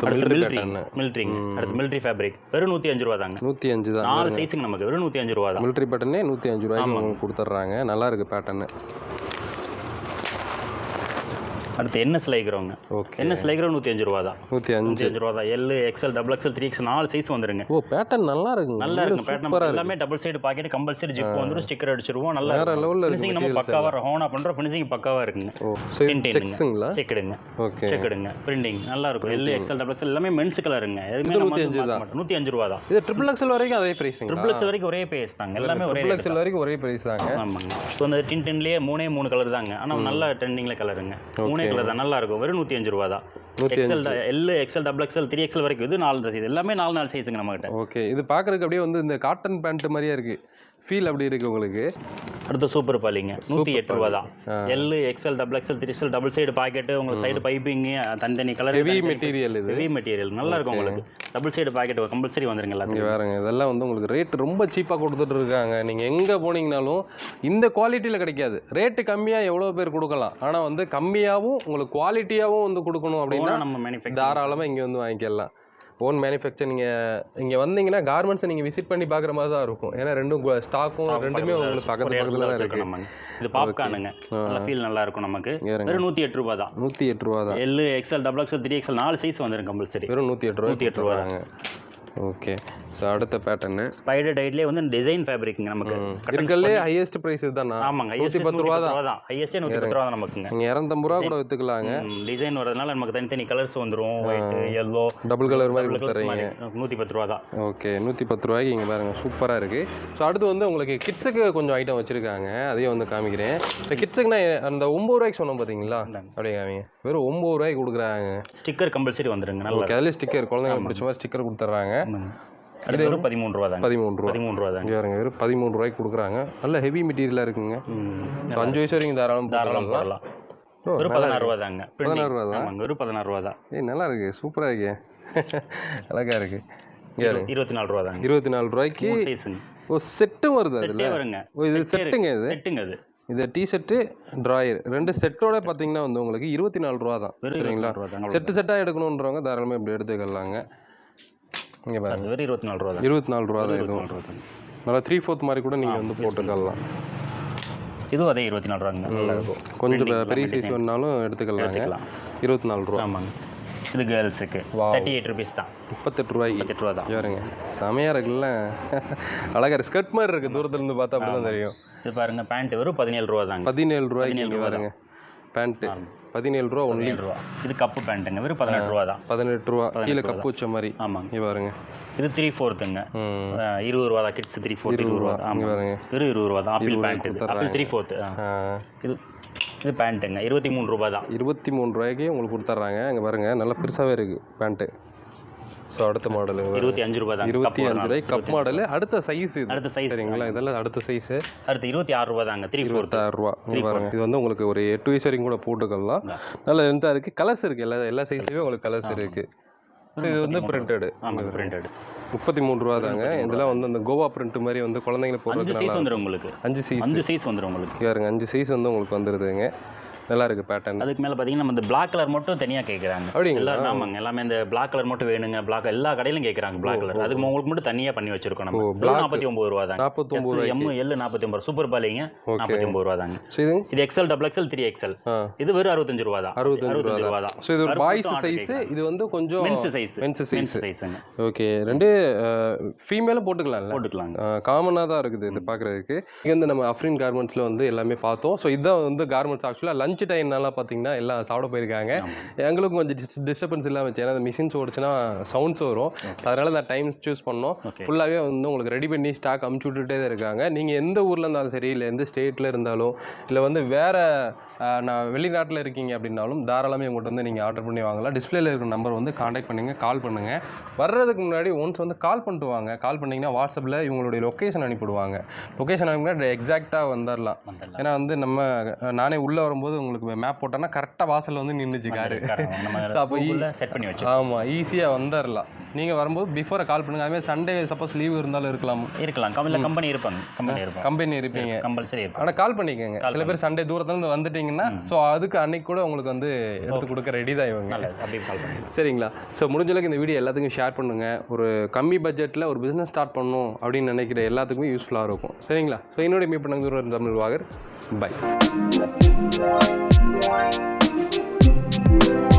Speaker 2: அடுத்து
Speaker 1: மிலிட்ரி
Speaker 2: மிலிட்ரிங்க அடுத்து மிலிட்ரி ஃபேப்ரிக் வெறும் நூற்றி அஞ்சு ரூபா தாங்க
Speaker 1: நூற்றி அஞ்சு தான்.
Speaker 2: நாலு சைஸுங்க நமக்கு வெறும் நூற்றி அஞ்சு ரூபா தான்
Speaker 1: மிலிட்ரி பேட்டர்னே நூற்றி அஞ்சு ரூபாய்க்கு உங்களுக்கு கொடுத்துட்றாங்க. நல்லா இருக்கு பேட்டர்னு
Speaker 2: அடுத்து என்எஸ் லைக்கிறவங்க
Speaker 1: ஓகே.
Speaker 2: என்எஸ் லைக்கிறோம் நூற்றி அஞ்சு ரூபா தான்.
Speaker 1: நூற்றி அஞ்சு.
Speaker 2: நூற்றி அஞ்சு ரூபா தான். L XL double XL three X நாலு சைஸ் வந்துருங்க.
Speaker 1: ஓ பேட்டர்ன் நல்லா இருக்குங்க.
Speaker 2: நல்லா இருக்கும்
Speaker 1: சூப்பரா
Speaker 2: பேட்டர்ன் எல்லாமே double side pocket compulsory zip வந்துடும் ஸ்டிக்கர் அடிச்சிருவோம். நல்லா
Speaker 1: வேற level ல இருக்கு
Speaker 2: ஃபினிஷிங் நம்ம
Speaker 1: materials
Speaker 2: பக்காவா ஹோனா பண்ற ஃபினிஷிங் பக்காவா இருக்குங்க.
Speaker 1: ஓ. செக்ஸுங்களா
Speaker 2: செக்குடுங்க
Speaker 1: ஓகே
Speaker 2: செக்குடுங்க பிரிண்டிங் நல்லா இருக்கும். எல் எக்ஸ்எல் டபுள் எக்ஸ்எல் எல்லாமே மென்ஸ் கலருங்க எதுவுமே வந்து மாத்த மாட்டோம். நூற்றி அஞ்சு ரூபா தான்.
Speaker 1: இது ட்ரிபிள் எக்ஸல் வரைக்கும் அதே ப்ரைஸுங்களா
Speaker 2: ட்ரிபிள் எக்ஸ் வரைக்கும் ஒரே பேஸ் தாங்க. எல்லாமே ஒரே
Speaker 1: எக்ஸல் வரைக்கும் ஒரே ப்ரைஸ் தாங்க.
Speaker 2: ஆமாங்க. இப்போ அந்த டின் டென்லேயே மூணே மூணு கலர் தாங்க. ஆனால் நல்ல ட்ரெண்டிங்கில் கலருங்க மூணே கலர் தான். நல்லா இருக்கும் வெறும் நூற்றி அஞ்சு ரூபா தான் XL L XL double XL three XL வரைக்கும். இது நாலு சைஸ் எல்லாமே நாலு நாலு சைஸுங்க நம்மகிட்ட.
Speaker 1: ஓகே இது பார்க்கறதுக்கு அப்படியே வந்து இந்த காட்டன் பேண்ட் மாதிரியே இருக்கு. ஃபீல் அப்படி இருக்கு உங்களுக்கு?
Speaker 2: அடுத்து சூப்பர் பாலிங்க. நூற்றி எட்டு ரூபா தான். L XL double XL three XL double side pocket உங்களுக்கு சைடு பைப்பிங் தனித்தனி கலர்
Speaker 1: ஹெவி மெட்டீரியல் இது.
Speaker 2: ஹெவி மெட்டீரியல் நல்லா இருக்கும் உங்களுக்கு. டபுள் சைடு பாக்கெட் கம்பல்சரி வந்துருங்க
Speaker 1: இங்கே
Speaker 2: எல்லாத்துக்கும்.
Speaker 1: வேறுங்க இதெல்லாம் வந்து உங்களுக்கு ரேட் ரொம்ப சீப்பாக கொடுத்துட்டு இருக்காங்க. நீங்கள் எங்கே போனீங்கனாலும் இந்த குவாலிட்டியில் கிடைக்காது. ரேட்டு கம்மியாக எவ்வளோ பேர் கொடுக்கலாம். ஆனால் வந்து கம்மியாகவும் உங்களுக்கு குவாலிட்டியாகவும் வந்து கொடுக்கணும் அப்படின்னா
Speaker 2: நம்ம
Speaker 1: தாராளமாக இங்கே வந்து வாங்கிக்கலாம். ஓன் மேனுஃபேக்சர் நீங்கள் இங்கே வந்தீங்கன்னா கார்மெண்ட்ஸை நீங்கள் விசிட் பண்ணி பார்க்குற மாதிரி தான் இருக்கும். ஏன்னா ரெண்டும் ஸ்டாக்கும் ரெண்டுமே உங்களுக்கு பக்கத்து பக்கத்தில் தான் இருக்குது
Speaker 2: நம்ம. இது பாப்கார்னுங்க நல்லா ஃபீல் நல்லா இருக்கும் நமக்கு. வெறும் நூற்றி எட்டு ரூபா தான்.
Speaker 1: நூற்றி எட்டு ரூபா தான்.
Speaker 2: L XL double XL three XL நாலு சைஸ் வந்துரும் கம்பல்சரி
Speaker 1: வெறும் நூற்றி எட்டு ரூபா
Speaker 2: நூற்றி எட்டு ரூபா தான்.
Speaker 1: ஓகே ஸோ அடுத்த பேட்டர்னு
Speaker 2: ஸ்பைடர் டைட்லேயே வந்து டிசைன் ஃபேப்ரிக்ங்க நமக்கு.
Speaker 1: இருக்கலே ஹையஸ்ட் ப்ரைஸ் இதுதானா?
Speaker 2: ஆமாங்க.
Speaker 1: நூற்றி பத்து ரூபா தான்.
Speaker 2: தான். ஹையஸ்டே நூற்றி பத்து ரூபா தான் நமக்குங்க.
Speaker 1: நீங்கள் இரநூத்தம்பது ரூபா கூட விற்றுக்கலாங்க
Speaker 2: டிசைன் வரதுனால நமக்கு தனித்தனி கலர்ஸ் வந்துரும். ஒயிட் எல்லோ
Speaker 1: டபுள் கலர் மாதிரி கொடுத்துறீங்க.
Speaker 2: நூற்றி பத்து ரூபா தான்.
Speaker 1: ஓகே நூற்றி பத்து ரூபாய்க்கு இங்கே பாருங்கள் சூப்பராக இருக்குது ஸோ அடுத்து வந்து உங்களுக்கு கிட்ஸுக்கு கொஞ்சம் ஐட்டம் வச்சுருக்காங்க. அதையும் வந்து காமிக்கிறேன். இந்த கிட்ஸுக்குனா அந்த ஒம்பது ரூபாய்க்கு சொன்னோம் பார்த்தீங்களா அப்படியே காமிங்க. வெறும் ஒம்பது ரூபாய்க்கு கொடுக்குறாங்க.
Speaker 2: ஸ்டிக்கர் கம்பல்சரி வந்துருங்க. நல்லா
Speaker 1: அதுலேயே ஸ்டிக்கர் குழந்தைங்க பிடிச்ச மாதிரி ஸ்டிக்கர் கொடுத்துட்றாங்க.
Speaker 2: அடுத்து வெறும் பதிமூணு ரூபா தாங்க
Speaker 1: பதிமூணு ரூபா.
Speaker 2: பதிமூணு ரூபா
Speaker 1: இங்கே பாருங்க வெறும் பதிமூணு ரூபாய்க்கு கொடுக்குறாங்க. நல்ல ஹெவி மெட்டீரியலாக இருக்குங்க. அஞ்சு வயசு வரைக்கும் தாராளம்
Speaker 2: தாராளம்
Speaker 1: போடலாம்.
Speaker 2: வெறும் பதினாறு ரூபா தாங்க
Speaker 1: பதினாறு ரூபா தான்
Speaker 2: வெறும் பதினாறு ரூபா தான்
Speaker 1: ஏய் நல்லா இருக்கு. சூப்பராக இருக்கே. அழகா இருக்கு.
Speaker 2: இருபத்தி நாலு ரூபா தாங்க
Speaker 1: இருபத்தி நாலு ரூபாய்க்கு ஓ செட்டும் வருது அதில்.
Speaker 2: செட்டே வருங்க.
Speaker 1: ஓ இது செட்டுங்க இது?
Speaker 2: செட்டுங்க அது.
Speaker 1: இது டி ஷர்ட்டு ட்ராயர் ரெண்டு செட்டோட பார்த்தீங்கன்னா வந்து உங்களுக்கு இருபத்தி நாலு ரூபா தான் சரிங்களா செட்டு செட்டாக எடுக்கணுன்றவங்க தாராளமாக இப்படி எடுத்துக்கலாங்க. இங்கே பாருங்க.
Speaker 2: வெறும் இருபத்தி நாலு ரூபா தான்.
Speaker 1: இருபத்தி நாலு ரூபா தான் இதுவும் நல்லா த்ரீ ஃபோர்த் மாதிரி கூட நீங்கள் வந்து போட்டுக்கலாம்.
Speaker 2: இதுவும் அதே இருபத்தி நாலு ரூபாங்க.
Speaker 1: கொஞ்சம் பெரிய சைஸ் வேணாலும்
Speaker 2: எடுத்துக்கலாம்.
Speaker 1: இருபத்தி நாலு ரூபா.
Speaker 2: ஆமாங்க. இது கேர்ள்ஸுக்கு. தேர்ட்டி எயிட் ருபீஸ் தான்.
Speaker 1: முப்பத்தெட்டு ரூபாய்க்கு
Speaker 2: முப்பத்தெட்டு ரூபா தான்.
Speaker 1: பாருங்க. செமையாக இருக்குல்ல. அழகா இருக்கு. ஸ்கர்ட் மாதிரி இருக்குது தூரத்துலேருந்து பார்த்தா அப்படி தான் தெரியும்.
Speaker 2: இது பாருங்க பேண்ட் வெறும் பதினேழு ரூபா தாங்க.
Speaker 1: பதினேழு ரூபாய்க்கு
Speaker 2: பதினேழு ரூபா
Speaker 1: பேண்ட்டு. பதினேழு ரூபா ஒன்லி
Speaker 2: ரூபா. இது கப்பு பேண்ட்டுங்க. வெறும் பதினெட்டு ரூபா தான்.
Speaker 1: பதினெட்டு ரூபா. கீழே கப்பு வச்ச மாதிரி.
Speaker 2: ஆமாங்க.
Speaker 1: இங்கே பாருங்க.
Speaker 2: இது த்ரீ ஃபோர்த்துங்க இருபது ரூபா தான். கிட்ஸ் த்ரீ ஃபோர்த் இருபது ரூபா. ஆமாம்
Speaker 1: பாருங்க.
Speaker 2: வெறும் இருபது ரூபா தான். ஆப்பிள்
Speaker 1: இருபது
Speaker 2: பேண்ட் இது.
Speaker 1: கொடுத்துட்றாங்க.
Speaker 2: ஆப்பிள் த்ரீ ஃபோர்த்து இது இது பேண்ட்டுங்க. இருபத்தி மூணு ரூபா தான்.
Speaker 1: இருபத்தி மூணு ரூபாய்க்கு உங்களுக்கு கொடுத்துட்றாங்க. இங்கே பாருங்க. நல்லா பெருசாகவே இருக்குது பேண்ட்டு. ஸோ அடுத்த மாடலு
Speaker 2: இருபத்தி அஞ்சு ரூபா தான்
Speaker 1: இருபத்தி அஞ்சு ரூபாய் கப் மாடலு அடுத்த சைஸ்
Speaker 2: அடுத்த சைஸ்
Speaker 1: சரிங்களா? இதெல்லாம் அடுத்த சைஸு
Speaker 2: அடுத்து இருபத்தி ஆறு ரூபா தாங்க த்ரீ ஃபோர்த்
Speaker 1: இருபத்தாறு ரூபா. பாருங்க. இது வந்து உங்களுக்கு ஒரு எட்டு வயசு வரைக்கும் கூட போட்டுக்கலாம். நல்ல லென்த்தாக இருக்குது கலர்ஸ் இருக்குது எல்லா எல்லா சைஸ்லேயுமே உங்களுக்கு கலர்ஸ் இருக்குது ஸோ இது வந்து பிரிண்டடு
Speaker 2: பிரிண்டட்
Speaker 1: முப்பத்தி மூணு ரூபா தாங்க இதெல்லாம் வந்து அந்த கோவா பிரிண்ட் மாதிரி வந்து குழந்தைங்களை
Speaker 2: அஞ்சு
Speaker 1: போடுறது
Speaker 2: சைஸ் வந்துடும் உங்களுக்கு.
Speaker 1: அஞ்சு சைஸ்
Speaker 2: அஞ்சு சைஸ் வந்துடும் உங்களுக்கு.
Speaker 1: பாருங்க. அஞ்சு சைஸ் வந்து உங்களுக்கு வந்துடுதுங்க நல்லா இருக்குது பேட்டர்ன்
Speaker 2: அதுக்கு மேலே பார்த்தீங்கன்னா நம்ம இந்த பிளாக் கலர் மட்டும் தனியாக கேட்குறாங்க
Speaker 1: அப்படிங்களா?
Speaker 2: ஆமாங்க. எல்லாமே இந்த பிளாக் கலர் மட்டும் வேணுங்க. பிளாக் எல்லா கடையிலும் கேட்குறாங்க பிளாக் கலர் அதுக்கு உங்களுக்கு மட்டும் தனியாக பண்ணி வச்சிருக்கோம் நம்ம. நாற்பத்தி ஒம்பது ரூபா தாங்க.
Speaker 1: நாற்பத்தொம்பது
Speaker 2: எம் எல் நாற்பத்தி ஒம்பது சூப்பர் பாலிங்க. நாற்பத்தி ஒம்பது ரூபா தாங்க.
Speaker 1: இது?
Speaker 2: XL double XL three XL
Speaker 1: ஆ.
Speaker 2: இது வெறும் அறுபத்தஞ்சு ரூபா தான்.
Speaker 1: அறுபத்தஞ்சு ரூபா
Speaker 2: தான்.
Speaker 1: ஸோ இது ஒரு பாய்ஸ் சைஸ் இது வந்து கொஞ்சம்
Speaker 2: மென்ஸ் சைஸ்
Speaker 1: மென்ஸ் சைஸ்
Speaker 2: சைஸுங்க
Speaker 1: ஓகே ரெண்டு ஃபீமேலும் போட்டுக்கலாம்ல?
Speaker 2: போட்டுக்கலாங்க.
Speaker 1: காமனாக தான் இருக்குது இது பார்க்குறதுக்கு இங்கே வந்து நம்ம அஃப்ரின் கார்மெண்ட்ஸில் வந்து எல்லாமே பார்த்தோம். ஸோ இதுதான் வந்து கார்மெண்ட்ஸ் ஆக்சுவலாக லஞ்ச் டைம்னால பார்த்தீங்கன்னா எல்லாம் சாப்பிட போயிருக்காங்க. எங்களுக்கும் கொஞ்சம் டிஸ்டர்பன்ஸ் இல்லாமல் வச்சு ஏன்னா மிஷின்ஸ் ஓடிச்சுன்னா சவுண்ட்ஸ் வரும். அதனால நான் டைம் சூஸ் பண்ணோம். ஃபுல்லாகவே வந்து உங்களுக்கு ரெடி பண்ணி ஸ்டாக் அமுச்சு விட்டுட்டே தான் இருக்காங்க. நீங்கள் எந்த ஊரில் இருந்தாலும் சரி இல்லை எந்த ஸ்டேட்டில் இருந்தாலும் இல்லை வந்து வேறு நான் வெளிநாட்டில் இருக்கீங்க அப்படின்னாலும் தாராளமாக உங்கள்கிட்ட வந்து நீங்கள் ஆர்டர் பண்ணி வாங்கலாம். டிஸ்பிளேல இருக்கிற நம்பர் வந்து காண்டாக்ட் பண்ணுங்க கால் பண்ணுங்கள் வர்றதுக்கு முன்னாடி ஒன்ஸ் வந்து கால் பண்ணிட்டு வாங்க. கால் பண்ணிங்கன்னா வாட்ஸ்அப்பில் இவங்களுடைய லொக்கேஷன் அனுப்பிவிடுவாங்க. லொக்கேஷன் அனுப்பினா எக்ஸாக்டாக வந்துடலாம். ஏன்னா வந்து நம்ம நானே உள்ளே வரும்போது உங்களுக்கு மேப் போட்டோன்னா கரெக்டாக வாசலில் வந்து நின்றுச்சு காரு. *laughs* So, அப்போ
Speaker 2: செட் பண்ணி வச்சு
Speaker 1: ஆமாம் ஈஸியாக வந்துடலாம் நீங்கள் வரும்போது பிஃபோரை கால் பண்ணுங்கள் அதுமாதிரி சண்டே சப்போஸ் லீவ் இருந்தாலும் இருக்கலாம்.
Speaker 2: இருக்கலாம். கம்பெனியில் கம்பெனி இருப்பாங்க. கம்பெனி இருப்பாங்க.
Speaker 1: கம்பெனி இருப்பீங்க.
Speaker 2: கம்பல்சரி இருப்பாங்க.
Speaker 1: ஆனால் கால் பண்ணிக்கோங்க. சில பேர் சண்டே தூரத்துலேருந்து வந்துட்டீங்கன்னா ஸோ அதுக்கு அன்னைக்கு கூட உங்களுக்கு வந்து எடுத்து கொடுக்க ரெடி தான் இவங்க. சரிங்களா? ஸோ முடிஞ்ச அளவுக்கு இந்த வீடியோ எல்லாத்துக்கும் ஷேர் பண்ணுங்கள் ஒரு கம்மி பட்ஜெட்டில் ஒரு பிஸ்னஸ் ஸ்டார்ட் பண்ணணும் அப்படின்னு நினைக்கிற எல்லாத்துக்குமே யூஸ்ஃபுல்லாக இருக்கும். சரிங்களா? ஸோ என்னுடைய மீட் பண்ண தமிழ் வாகர். Bye Thank you